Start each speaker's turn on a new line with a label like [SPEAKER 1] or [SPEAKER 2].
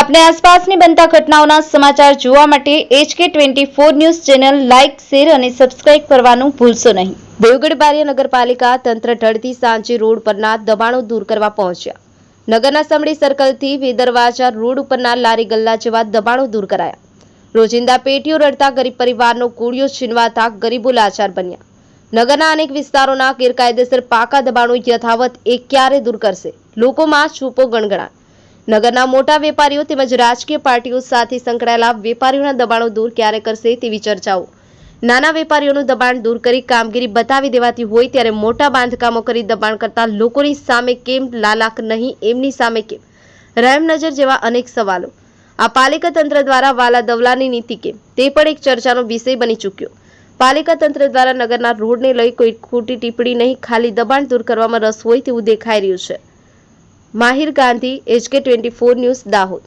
[SPEAKER 1] આપને આસપાસની બનતા ઘટનાઓના સમાચાર જોવા માટે HK twenty four news channel like, share અને સબસ્ક્રાઇબ કરવાનું ભૂલશો નહીં. દેવગઢ બારિયા નગરપાલિકા તંત્ર ઢળતી સાંજે રોડ પરના દબાણો દૂર કરવા પહોંચ્યા. નગરના સમડી સર્કલથી વેદરવાજા રોડ ઉપરના લારી ગલ્લા જેવા દબાણો દૂર કરાયા. રોજિંદા પેટીઓ રડતા ગરીબ પરિવારનો કુડિયો છીનવાતા ગરીબો લાચાર બન્યા. નગરના અનેક વિસ્તારોના ગેરકાયદેસર પાકા દબાણો યથાવત એ ક્યારે દૂર કરશે? લોકોમાં છૂપો ગણગણાટ. નગરના મોટા વેપારીઓ તેમજ રાજકીય પાર્ટીઓ સાથે સંકળાયેલા વેપારીઓના દબાણો દૂર ક્યારે કરશે તેવી ચર્ચાઓ. નાના વેપારીઓનું દબાણ દૂર કરી કામગીરી બતાવી દેવાતી હોય ત્યારે મોટા બાંધકામો કરી દબાણ કરતા લોકોની સામે કેમ લાલાક નહીં એમની સામે કેમ? રહેમનજર જેવા અનેક સવાલો. આ પાલિકા તંત્ર દ્વારા વાલા દવલાની નીતિ કેમ? તે પણ એક ચર્ચાનો વિષય બની ચૂક્યો. પાલિકા તંત્ર દ્વારા નગરના રોડને લઈ કોઈ ખોટી ટિપ્પણી નહીં, ખાલી દબાણ દૂર કરવામાં રસ હોય તેવું દેખાઈ રહ્યું છે. Mahir Gandhi HK twenty four news Dahod.